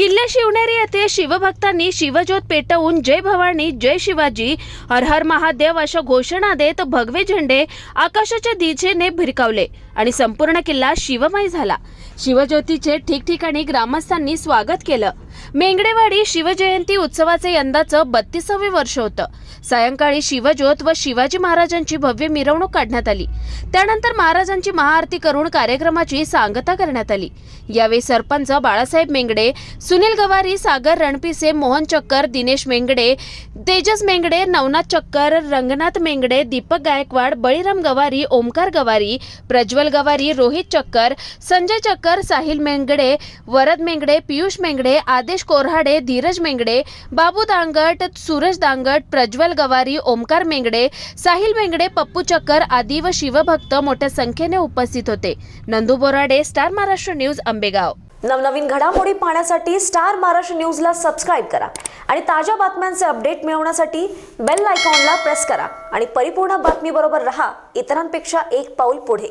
किल्ले शिवनेरी येथे शिवभक्तांनी शिवज्योत पेटवून जय भवानी जय शिवाजी हर हर महादेव अशा घोषणा देत भगवे झेंडे आकाशाच्या दिशेने भिरकावले. आणि संपूर्ण किल्ला शिवमय झाला. शिवज्योतीचे ठिकठिकाणी ग्रामस्थांनी स्वागत केलं. मेंगडेवाडी शिवजयंती उत्सवाचे यंदाचं बत्तीसावे वर्ष होतं. सायंकाळी शिवज्योत व शिवाजी महाराजांची भव्य मिरवणूक काढण्यात आली. त्यानंतर महाराजांची महाआरती करून कार्यक्रमाची सांगता करण्यात आली. यावेळी सरपंच बाळासाहेब मेंगडे सुनील गवारी सागर रणपिसे मोहन चक्कर दिनेश मेंगडे तेजस मेंगडे नवनाथ चक्कर रंगनाथ मेंगडे दीपक गायकवाड बळीराम गवारी ओमकार गवारी प्रज्वल गवारी रोहित चक्कर संजय चक्कर साहिल मेंगडे वरद मेंगडे पियुष मेंगडे आदेश कोरहाडे धीरज मेंगडे बाबू दांगट सूरज दांगट प्रज्वल गवारी ओमकार मेंगडे साहिल मेंगडे पप्पू चक्कर आदी व शिवभक्त मोठ्या संख्येने उपस्थित होते. Nandu Borade star Maharashtra news Ambegaon. नवनवीन घडामोडी पाहण्यासाठी स्टार महाराष्ट्र न्यूजला सबस्क्राईब करा आणि ताज्या बातम्यांचे अपडेट मिळवण्यासाठी बेल आयकॉनला प्रेस करा. आणि परिपूर्ण बातमीबरोबर रहा इतरांपेक्षा एक पाऊल पुढे.